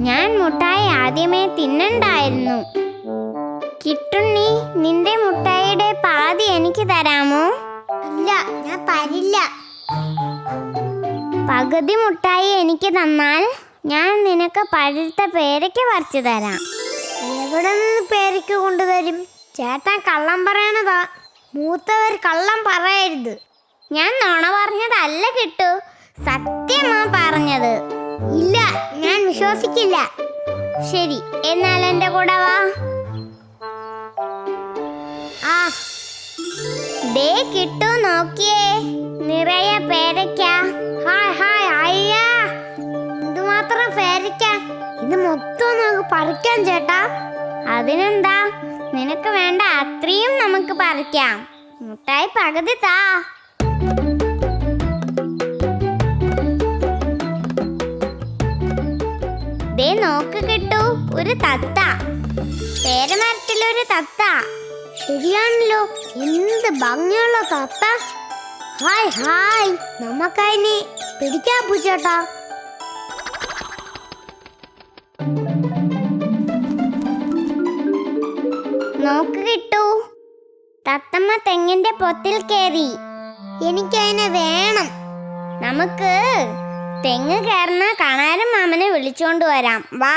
ഞാൻ മുട്ടായി ആദ്യമേ തിന്നണ്ടായിരുന്നു. കിട്ടുണ്ണി നിന്റെ മുട്ടായിയുടെ പാതി എനിക്ക് തരാമോ? ഇല്ല ഞാൻ തരില്ല. പകുതി മുട്ടായി എനിക്ക് തന്നാൽ ഞാൻ നിനക്ക് പഴുത്ത പേരയ്ക്ക് പറിച്ചു തരാം. എവിടെ നിന്ന് പേരയ്ക്ക് കൊണ്ടുതരും? ചേട്ടൻ കള്ളം പറയണതാ. മൂത്തവർ കള്ളം പറയരുത്. ഞാൻ നുണ പറഞ്ഞതല്ല കിട്ടു. സത്യമാ പറഞ്ഞത്. ഇല്ല ഞാൻ വിശ്വസിക്കില്ല. ശരി എന്നാൽ എന്റെ കൂടെ വാ. ആ ദേ കിട്ടു നോക്കിയേ. നിറയെ പേരയ്ക്ക. ഹായ് ഹായ് അയ്യാ. എന്തുമാത്രം പേരയ്ക്ക. ഇത് മൊത്തം നമുക്ക് പറിക്കാം ചേട്ടാ. അതിനെന്താ? നിനക്ക് വേണ്ട അത്രയും നമുക്ക് പറിക്കാം. മുട്ടായി പകുതി താ. ദേ നോക്ക് കിട്ടു ഒരു തത്ത. പേരമരത്തിലൊരു തത്ത. ശരിയാണല്ലോ എന്ത് ഭംഗിയുള്ള തത്ത. ഹായ് ഹായ് നമുക്കതിനെ പിടിക്കാൻ പൂച്ചേട്ടാ. നോക്ക് കിട്ടു തത്തമ്മ തെങ്ങിന്റെ പൊത്തിൽ കയറി എനിക്കതിനെ വേണം. നമുക്ക് തെങ്ങ് കയറുന്ന കണാരം മാമനെ വിളിച്ചോണ്ട് വരാം. വാ.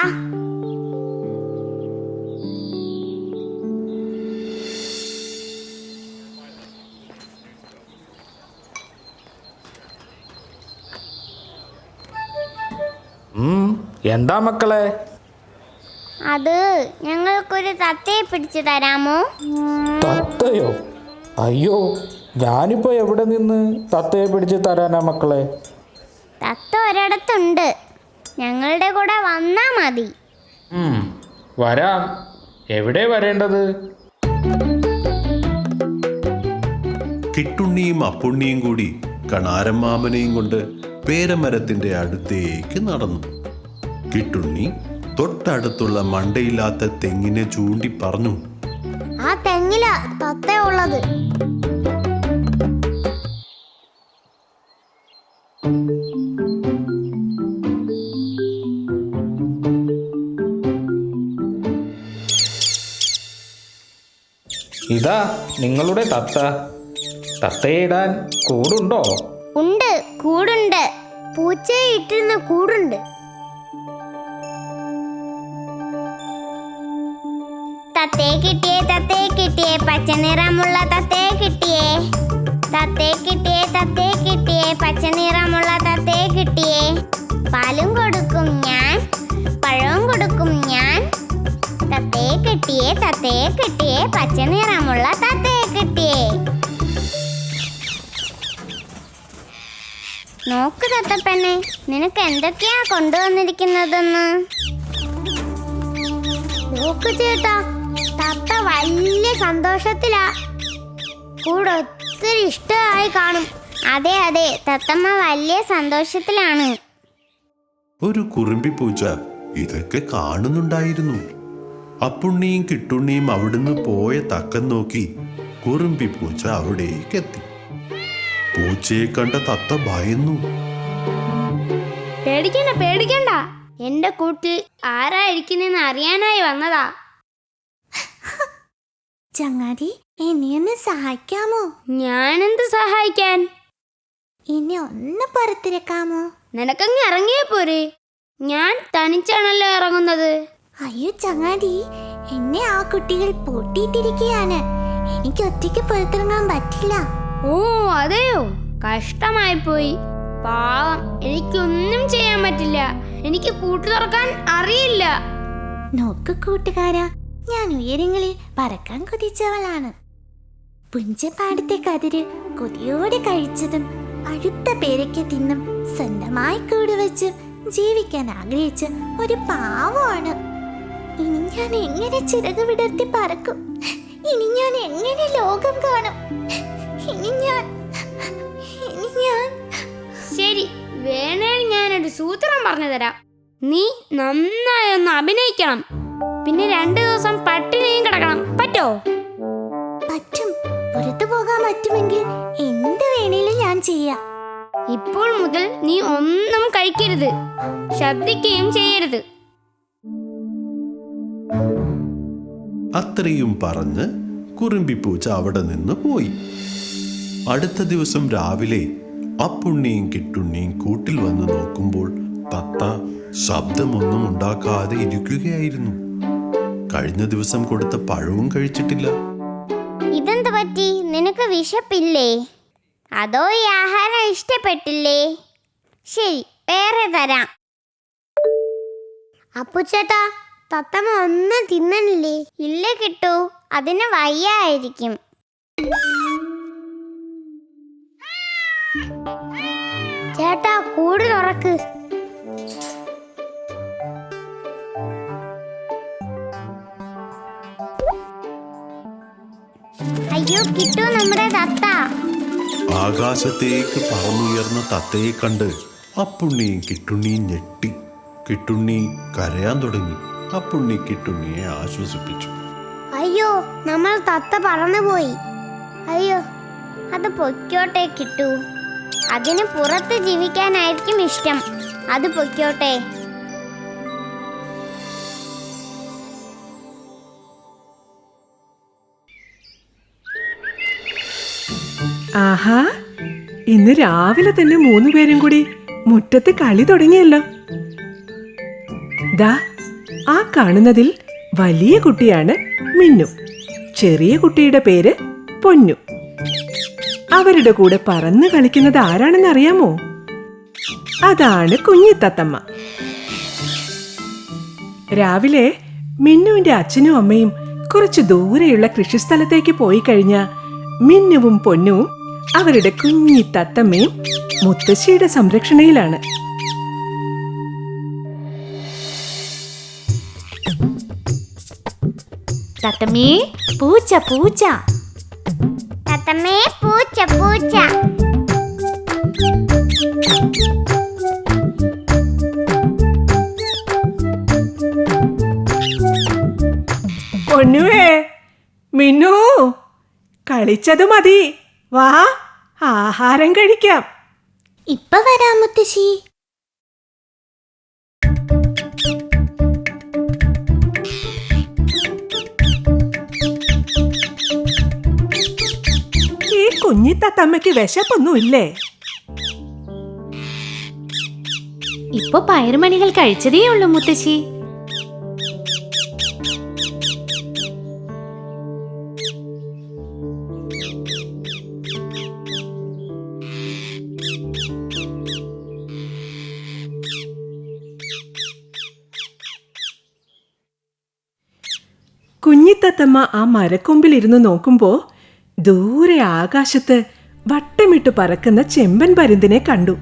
എന്താ മക്കളെ? അത് ഞങ്ങൾക്കൊരു തത്തയെ പിടിച്ചു തരാമോ? തത്തയോ? അയ്യോ ഞാനിപ്പോ എവിടെ നിന്ന് തത്തയെ പിടിച്ച് തരാനാ മക്കളെ? തത്ത ഒരിടത്തുണ്ട് ഞങ്ങളുടെ കൂടെ വന്നാ മതി. ഉം, വരാം. എവിടെ വരേണ്ടത്? കിട്ടുണ്ണിയും അപ്പുണ്ണിയും കൂടി കണാരം മാമനെയും കൊണ്ട് പേരമരത്തിന്റെ അടുത്തേക്ക് നടന്നു. കിട്ടുണ്ണി തൊട്ടടുത്തുള്ള മണ്ടയില്ലാത്ത തെങ്ങിനെ ചൂണ്ടി പറഞ്ഞു. ആ തെങ്ങില തത്ത ഉള്ളത്. ഇതാ നിങ്ങളുടെ തത്ത. തത്തയിടാൻ കൂടുണ്ടോ? ഉണ്ട് കൂടുണ്ട്. പൂച്ചയെ ഇട്ടിരുന്ന കൂടുണ്ട്. തത്തേ കിട്ടിയേ തത്തേ കിട്ടിയേ. പച്ച നിറമുള്ള തത്തേ കിട്ടിയേ. തത്തേ കിട്ടിയേ തത്തേ കിട്ടിയേ. പച്ച നിറമുള്ള തത്തേ കിട്ടിയേ. പാലും കൊടുക്കും ഞാൻ പഴവും കൊടുക്കും ഞാൻ. തത്തേ കിട്ടിയേ തത്തേ കിട്ടിയേ പച്ച നിറമുള്ള തത്തേ കിട്ടിയേ. നോക്ക് തത്തപ്പനെ നിനക്ക് എന്തൊക്കെയാ കൊണ്ടുവന്നിരിക്കുന്നതെന്ന്? നോക്ക് ചേട്ടാ തത്ത വലിയ സന്തോഷത്തിലാ. കൂടെ ഒത്തിരി ഇഷ്ടമായി കാണും. അതെ അതെ തത്തമ്മ വലിയ സന്തോഷത്തിലാണ്. ഒരു കുറുമ്പി പൂച്ച ഇതൊക്കെ കാണുന്നുണ്ടായിരുന്നു. അപ്പുണ്ണിയും കിട്ടുണ്ണിയും അവിടുന്ന് പോയ തക്കം നോക്കി കുറുമ്പി പൂച്ച അവിടേക്ക് എത്തി പൂച്ചയെ കണ്ട തത്ത ഭയന്നു. പേടിക്കണ്ട പേടിക്കണ്ട. എന്റെ കൂട്ടിൽ ആരായിരിക്കുന്നെന്ന് അറിയാനായി വന്നതാ. ചങ്ങാതി എന്നെ ഒന്ന് സഹായിക്കാമോ? ഞാനെന്ത് സഹായിക്കാൻ? എന്നെ ഒന്ന് പുറത്തിരക്കാമോ നിനക്കങ്ങ് ഇറങ്ങിയേ പോരെ. ഞാൻ തനിച്ചാണല്ലോ ഇറങ്ങുന്നത്. അയ്യോ ചങ്ങാതി. എന്നെ ആ കുട്ടികൾ പൂട്ടിയിട്ടിരിക്കുകയാണ്. എനിക്ക് ഒറ്റയ്ക്ക് പുറത്തിറങ്ങാൻ പറ്റില്ല. ഓ അതെയോ? കഷ്ടമായി പോയി പാവം എനിക്കൊന്നും ചെയ്യാൻ പറ്റില്ല. എനിക്ക് പൂട്ടു തുറക്കാൻ അറിയില്ല. നോക്ക് കൂട്ടുകാരാ ഞാൻ ഉയരങ്ങളിൽ പറക്കാൻ കൊതിച്ചവളാണ്. പുഞ്ചപ്പാടത്തെ കതിര് കൊതിയോടെ കഴിച്ചതും അടുത്ത പേരയ്ക്ക് തിന്നും സ്വന്തമായി കൂടുവച്ച് ജീവിക്കാൻ ആഗ്രഹിച്ച ഒരു പാവമാണ്. ഇനി ഞാൻ എങ്ങനെ ചിറക് വിടർത്തി പറക്കും? ഇനി ഞാൻ എങ്ങനെ ലോകം കാണും? ഇനി ഞാൻ ഇനി ഞാൻ. ശരി വേണേൽ ഞാനൊരു സൂത്രം പറഞ്ഞു തരാം. നീ നന്നായി ഒന്ന് അഭിനയിക്കണം. പിന്നെ രണ്ടു ദിവസം പട്ടിണിയും കിടക്കണം. പറ്റോ? പറ്റും. പുറത്തു പോകാൻ പറ്റുമെങ്കിൽ എന്ത് വേണേലും ഞാൻ ചെയ്യാം. ഇപ്പോൾ മുതൽ നീ ഒന്നും കഴിക്കരുത്. ശബ്ദിക്കുകയും ചെയ്യരുത്. അത്രയും പറഞ്ഞ് കുറുമ്പിപ്പൂച്ച അവിടെ നിന്ന് പോയി. അടുത്ത ദിവസം രാവിലെ അപ്പുണ്ണിയും കിട്ടുണ്ണിയും കൂട്ടിൽ വന്ന് നോക്കുമ്പോൾ തത്ത ശബ്ദമൊന്നും ഉണ്ടാക്കാതെ ഇരിക്കുകയായിരുന്നു. കഴിഞ്ഞ ദിവസം കൊടുത്ത പഴവും കഴിച്ചിട്ടില്ല. ഇതെന്ത് പറ്റി? നിനക്ക് വിശപ്പില്ലേ? അതോ ഈ ആഹാരം ഇഷ്ടപ്പെട്ടില്ലേ? ശരി വേറെ തരാം. അപ്പുച്ചേട്ടാ തത്തമ്മ ഒന്നും തിന്നണില്ലേ? ഇല്ല കിട്ടു. അതിന് വയ്യായിരിക്കും. ചേട്ടാ കൂട് തുറക്ക്. അയ്യോ കിട്ടു നമ്മുടെ തത്ത. ആകാശത്തേക്ക് പറന്നുയർന്ന തത്തയെ കണ്ട് അപ്പുണ്ണിയും കിട്ടുണ്ണിയും ഞെട്ടി. കിട്ടുണ്ണി കരയാൻ തുടങ്ങി. അപ്പുണ്ണി കിട്ടുണ്ണിയെ ആശ്വസിപ്പിച്ചു. അയ്യോ നമ്മൾ തത്ത പറന്നുപോയി അയ്യോ അത് പൊയ്ക്കോട്ടെ കിട്ടു. അതിന് പുറത്ത് ജീവിക്കാനായിരിക്കും ഇഷ്ടം. അത് പൊയ്ക്കോട്ടെ. ആഹാ ഇന്ന് രാവിലെ തന്നെ മൂന്ന് പേരും കൂടി മുറ്റത്ത് കളി തുടങ്ങിയല്ലോ. ദാ ആ കാണുന്നതിൽ വലിയ കുട്ടിയാണ് മിന്നു. ചെറിയ കുട്ടിയുടെ പേര് പൊന്നു. അവരുടെ കൂടെ പറന്ന് കളിക്കുന്നത് ആരാണെന്ന് അറിയാമോ? അതാണ് കുഞ്ഞിത്തത്തമ്മ. രാവിലെ മിന്നുവിന്റെ അച്ഛനും അമ്മയും കുറച്ച് ദൂരെയുള്ള കൃഷിസ്ഥലത്തേക്ക് പോയി കഴിഞ്ഞ മിന്നുവും പൊന്നുവും അവരുടെ കുഞ്ഞി തത്തമ്മയും മുത്തശ്ശിയുടെ സംരക്ഷണയിലാണ്. തത്തമ്മേ പൂച്ച പൂച്ച. തത്തമ്മേ പൂച്ച പൂച്ച. പൊന്നുവേ മിന്നു കളിച്ചത് മതി. വാ ആഹാരം കഴിക്കാം. ഇപ്പൊ വരാം മുത്തശ്ശി. കുഞ്ഞിത്തത്തമ്മയ്ക്ക് വിശപ്പൊന്നുമില്ലേ? ഇപ്പൊ പയറുമണികൾ കഴിച്ചതേ ഉള്ളൂ മുത്തശ്ശി. കുഞ്ഞിത്തത്തമ്മ ആ മരക്കൊമ്പിലിരുന്ന് നോക്കുമ്പോ ദൂരെ ആകാശത്ത് വട്ടമിട്ട് പറക്കുന്ന ചെമ്പൻ പരുന്തിനെ കണ്ടു.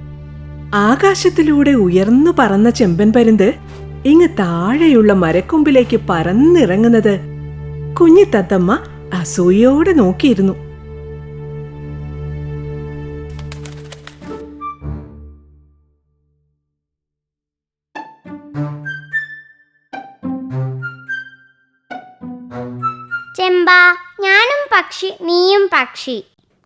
ആകാശത്തിലൂടെ ഉയർന്നു പറന്ന ചെമ്പൻ പരുന്ത് ഇങ്ങ് താഴെയുള്ള മരക്കൊമ്പിലേക്ക് പറന്നിറങ്ങുന്നത് കുഞ്ഞിത്തത്തമ്മ അസൂയോടെ നോക്കിയിരുന്നു. പക്ഷി.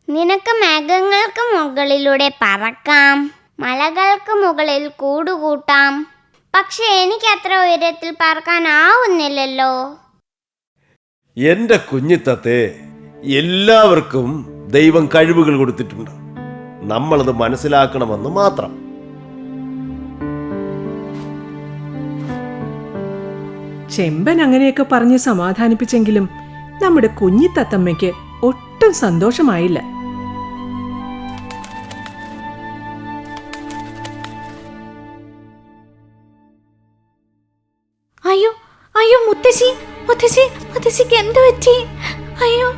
നിനക്ക് മേഘങ്ങൾക്ക് മുകളിലൂടെ പറക്കാം. മലകൾക്ക് മുകളിൽ കൂടുകൂട്ടാം. പക്ഷെ എനിക്ക് അത്ര ഉയരത്തിൽ പറക്കാനാവുന്നില്ലല്ലോ. എന്റെ കുഞ്ഞിത്തത്തെ എല്ലാവർക്കും ദൈവം കഴിവുകൾ കൊടുത്തിട്ടുണ്ട്. നമ്മളത് മനസ്സിലാക്കണമെന്ന് മാത്രം. ചെമ്പൻ അങ്ങനെയൊക്കെ പറഞ്ഞ് സമാധാനിപ്പിച്ചെങ്കിലും നമ്മുടെ കുഞ്ഞിത്തത്തമ്മയ്ക്ക് ഒട്ടും സന്തോഷമായില്ല. അയ്യോ അയ്യോ മുത്തശ്ശി മുത്തശ്ശി മുത്തശ്ശിക്ക് എന്ത് പറ്റി? അയ്യോ.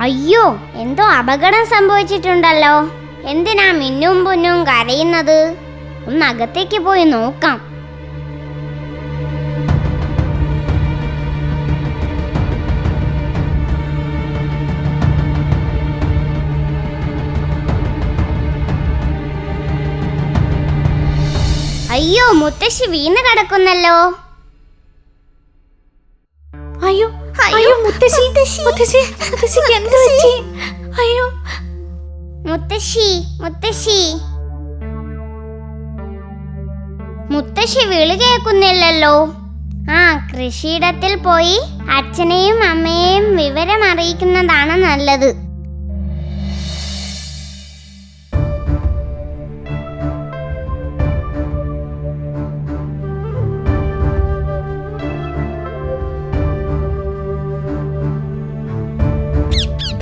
അയ്യോ എന്തോ അപകടം സംഭവിച്ചിട്ടുണ്ടല്ലോ. എന്തിനാ മിന്നും പൊന്നും കരയുന്നത്? ഒന്ന് അകത്തേക്ക് പോയി നോക്കാം. അയ്യോ മുത്തശ്ശി വീണ് കിടക്കുന്നല്ലോ. അയ്യോ അയ്യോ മുത്തശ്ശി മുത്തശ്ശി. മുത്തശ്ശിക്ക് എന്ത് പറ്റി? അയ്യോ. മുത്തശ്ശി മുത്തശ്ശി. മുത്തശ്ശി വിളി കേൾക്കുന്നില്ലല്ലോ. ആ കൃഷിയിടത്തിൽ പോയി അച്ഛനെയും അമ്മയെയും വിവരം അറിയിക്കുന്നതാണ് നല്ലത്.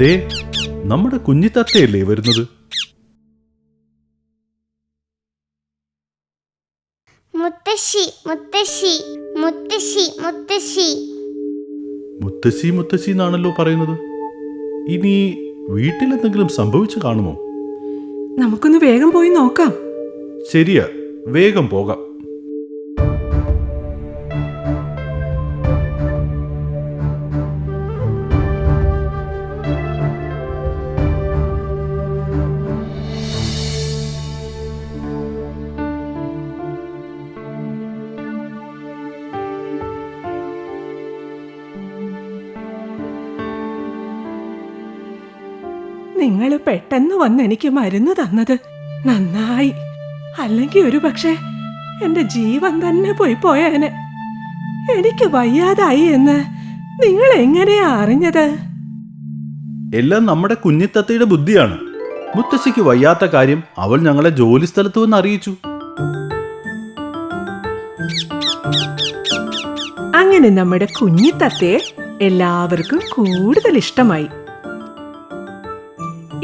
ദേ നമ്മുടെ കുഞ്ഞിത്തത്തയല്ലേ വരുന്നത്? മുത്തശ്ശി മുത്തശ്ശി മുത്തശ്ശി മുത്തശ്ശി. മുത്തശ്ശി മുത്തശ്ശി എന്നാണല്ലോ പറയുന്നത്. ഇനി വീട്ടിലെന്തെങ്കിലും സംഭവിച്ചു കാണുമോ? നമുക്കൊന്ന് വേഗം പോയി നോക്കാം. ശരിയാ വേഗം പോകാം. വന്ന് എനിക്ക് മരുന്ന് തന്നത്. നന്നായി. അല്ലെങ്കിൽ ഒരു പക്ഷേ എന്റെ ജീവൻ തന്നെ പോയി പോയേനെ. എനിക്ക് വയ്യാതായി എന്ന് നിങ്ങൾ എങ്ങനെയാ അറിഞ്ഞത്? എല്ലാം നമ്മുടെ കുഞ്ഞിത്തത്തയുടെ ബുദ്ധിയാണ്. മുത്തശ്ശിക്ക് വയ്യാത്ത കാര്യം അവൾ ഞങ്ങളെ ജോലി സ്ഥലത്ത് വന്ന് അറിയിച്ചു. അങ്ങനെ നമ്മുടെ കുഞ്ഞിത്തത്തയെ എല്ലാവർക്കും കൂടുതൽ ഇഷ്ടമായി.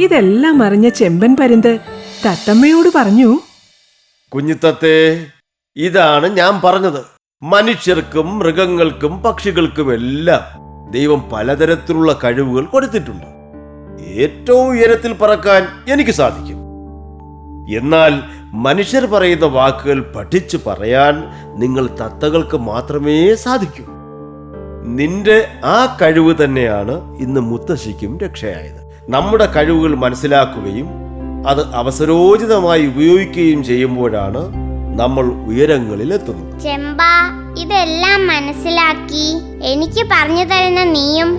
ഇതെല്ലാം അറിഞ്ഞ ചെമ്പൻ പരുന്ത് തത്തമ്മയോട് പറഞ്ഞു കുഞ്ഞിത്തത്തെ ഇതാണ് ഞാൻ പറഞ്ഞത്. മനുഷ്യർക്കും മൃഗങ്ങൾക്കും പക്ഷികൾക്കും എല്ലാം ദൈവം പലതരത്തിലുള്ള കഴിവുകൾ കൊടുത്തിട്ടുണ്ട്. ഏറ്റവും ഉയരത്തിൽ പറക്കാൻ എനിക്ക് സാധിക്കും. എന്നാൽ മനുഷ്യർ പറയുന്ന വാക്കുകൾ പഠിച്ചു പറയാൻ നിങ്ങൾ തത്തകൾക്ക് മാത്രമേ സാധിക്കൂ. നിന്റെ ആ കഴിവ് തന്നെയാണ് ഇന്ന് മുത്തശ്ശിക്കും രക്ഷയായത്. നമ്മുടെ കഴിവുകൾ മനസ്സിലാക്കുകയും അത് അവസരോചിതമായി ഉപയോഗിക്കുകയും ചെയ്യുമ്പോഴാണ് നമ്മൾ ഉയരങ്ങളിൽ എത്തുന്നത്. ചെമ്പ ഇതെല്ലാം മനസ്സിലാക്കി എനിക്ക് പറഞ്ഞു തരുന്ന നീയും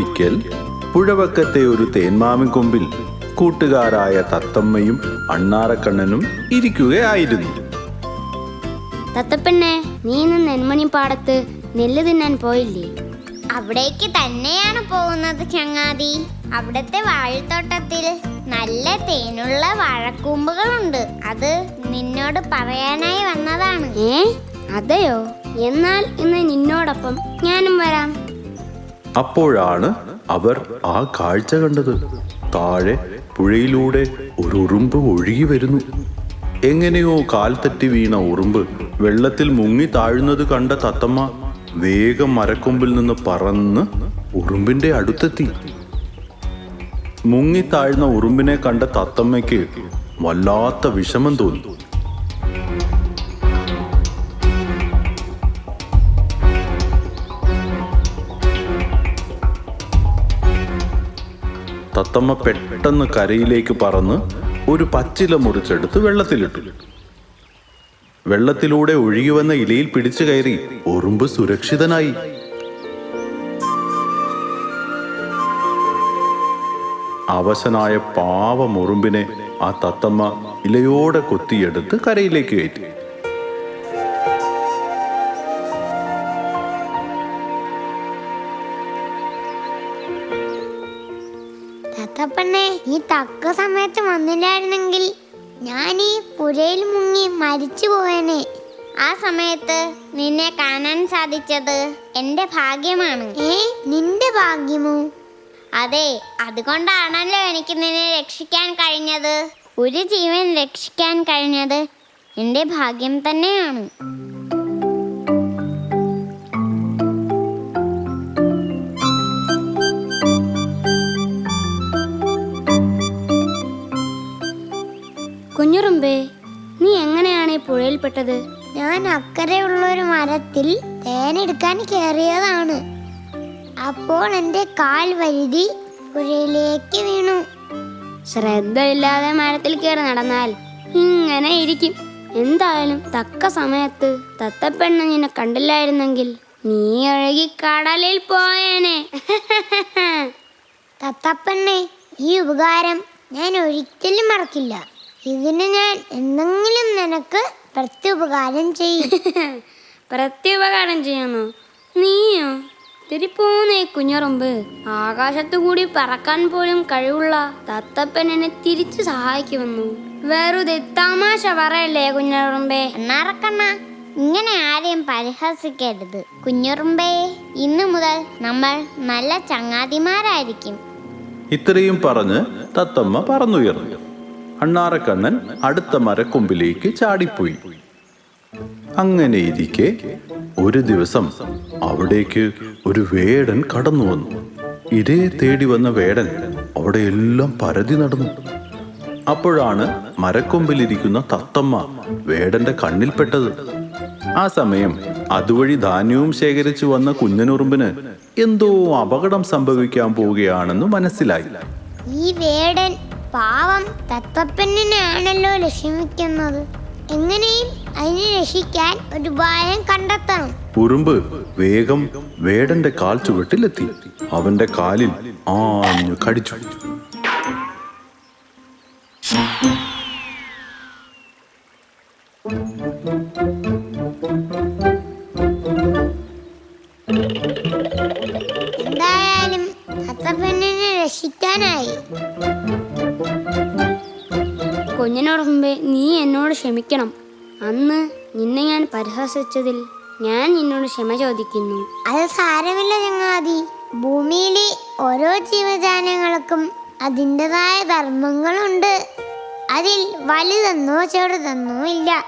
ഒരിക്കൽ പുഴവക്കത്തെ ഒരു തേന്മാവിൻ കൊമ്പിൽ കൂട്ടുകാരായ തത്തമ്മയും അണ്ണാറക്കണ്ണനും ഇരിക്കുകയായിരുന്നു. തത്തപ്പെണ്ണെ നീ ഇന്ന് നെന്മണി പാടത്ത് നെല്ല് തിന്നാൻ പോയില്ലേ? അവിടേക്ക് തന്നെയാണ് പോകുന്നത് ചങ്ങാതി. അവിടത്തെ വാഴത്തോട്ടത്തിൽ നല്ല തേനുള്ള വാഴക്കൂമ്പുകളുണ്ട്. അത് നിന്നോട് പറയാനായി വന്നതാണ്. ഏ? അതെയോ? എന്നാൽ ഇന്ന് നിന്നോടൊപ്പം ഞാനും വരാം. അപ്പോഴാണ് അവർ ആ കാഴ്ച കണ്ടത്. താഴെ പുഴയിലൂടെ ഒരു ഉറുമ്പ് ഒഴുകി വരുന്നു. എങ്ങനെയോ കാൽ തെറ്റി വീണ ഉറുമ്പ് വെള്ളത്തിൽ മുങ്ങി താഴുന്നത് കണ്ട തത്തമ്മ വേഗം മരക്കൊമ്പിൽ നിന്ന് പറന്ന് ഉറുമ്പിന്റെ അടുത്തെത്തി. മുങ്ങി താഴ്ന്ന ഉറുമ്പിനെ കണ്ട തത്തമ്മയ്ക്ക് വല്ലാത്ത വിഷമം തോന്നി. തത്തമ്മ പെട്ടെന്ന് കരയിലേക്ക് പറന്ന് ഒരു പച്ചില മുറിച്ചെടുത്ത് വെള്ളത്തിലിട്ടു. വെള്ളത്തിലൂടെ ഒഴുകി വന്ന ഇലയിൽ പിടിച്ചു കയറി ഉറുമ്പ് സുരക്ഷിതനായി. അവശനായ പാവം ഉറുമ്പിനെ ആ തത്തമ്മ ഇലയോടെ കൊത്തിയെടുത്ത് കരയിലേക്ക് കയറ്റി. സാധിച്ചത് എന്റെ ഭാഗ്യമാണ്. ഏ നിന്റെ ഭാഗ്യമോ? അതെ അതുകൊണ്ടാണല്ലോ എനിക്ക് നിന്നെ രക്ഷിക്കാൻ കഴിഞ്ഞത്. ഒരു ജീവൻ രക്ഷിക്കാൻ കഴിഞ്ഞത് എന്റെ ഭാഗ്യം തന്നെയാണ്. കുഞ്ഞുറുമ്പേ നീ എങ്ങനെയാണ് ഈ പുഴയിൽപ്പെട്ടത്? ഞാൻ അക്കരെയുള്ള ഒരു മരത്തിൽ തേനെടുക്കാൻ കയറിയതാണ്. അപ്പോൾ എന്റെ കാൽ വഴുതി പുഴയിലേക്ക് വീണു. ശ്രദ്ധയില്ലാതെ മരത്തിൽ കയറി നടന്നാൽ ഇങ്ങനെ ഇരിക്കും. എന്തായാലും തക്ക സമയത്ത് തത്തപ്പെണ്ണ നിന്നെ കണ്ടില്ലായിരുന്നെങ്കിൽ നീ ഒഴുകി കടലിൽ പോയേനെ. തത്തപ്പണ്ണേ ഈ ഉപകാരം ഞാൻ ഒരിക്കലും മറക്കില്ല. ഇതിന് ഞാൻ എന്തെങ്കിലും നിനക്ക് പ്രത്യുപകാരം ചെയ്യും. പ്രത്യുപകാരം ചെയ്യുന്നു. നീയോ? തിരിപ്പോന്നേ കുഞ്ഞറുമ്പ്. ആകാശത്തു കൂടി പറക്കാൻ പോലും കഴിവുള്ള തത്തപ്പനെ തിരിച്ചു സഹായിക്കുമെന്നു. വെറുതെ തമാശ പറയല്ലേ കുഞ്ഞറുമ്പേ? എന്നാറക്കണ്ണ ഇങ്ങനെ ആരെയും പരിഹസിക്കരുത്. കുഞ്ഞുറുമ്പേ ഇന്നു മുതൽ നമ്മൾ നല്ല ചങ്ങാതിമാരായിരിക്കും. ഇത്രയും പറഞ്ഞ് തത്തമ്മ പറന്നുയർന്നു. അണ്ണാറക്കണ്ണൻ അടുത്ത മരക്കൊമ്പിലേക്ക് ചാടിപ്പോയി. അങ്ങനെ ഇരിക്കെ ഒരു ദിവസം അവിടേക്ക് ഒരു വേടൻ കടന്നു വന്നു. ഇരയെ തേടി വന്ന വേടൻ അവിടെ എല്ലാം പരതി നടന്നു. അപ്പോഴാണ് മരക്കൊമ്പിലിരിക്കുന്ന തത്തമ്മ വേടന്റെ കണ്ണിൽപ്പെട്ടത് ആ സമയം അതുവഴി ധാന്യവും ശേഖരിച്ചു വന്ന കുഞ്ഞനുറുമ്പിന് എന്തോ അപകടം സംഭവിക്കാൻ പോവുകയാണെന്ന് മനസ്സിലായി. ഈ വേടൻ പാവം തത്തപ്പെണ്ണിനെയാണല്ലോ ലക്ഷ്യമിക്കുന്നത് എങ്ങനെയും അതിനെ രക്ഷിക്കാൻ ഒരു ഉപായം കണ്ടെത്തണം. ഉറുമ്പ് വേഗം വേടന്റെ കാൽ ചുവട്ടിലെത്തി. അവന്റെ കാലിൽ ആഞ്ഞു കടിച്ചു. എന്തായാലും തത്തപ്പെണ്ണിനെ രക്ഷിക്കാനായി. കുഞ്ഞിനുറുമ്പേ നീ എന്നോട് ക്ഷമിക്കണം. അന്ന് നിന്നെ ഞാൻ പരിഹസിച്ചതിൽ ഞാൻ നിന്നോട് ക്ഷമ ചോദിക്കുന്നു. അത് സാരമില്ല ചങ്ങാതി. ഭൂമിയിലെ ഓരോ ജീവജാലങ്ങൾക്കും അതിന്റെതായ ധർമ്മങ്ങളുണ്ട്. അതിൽ വലുതെന്നോ ചെറുതെന്നോ ഇല്ല.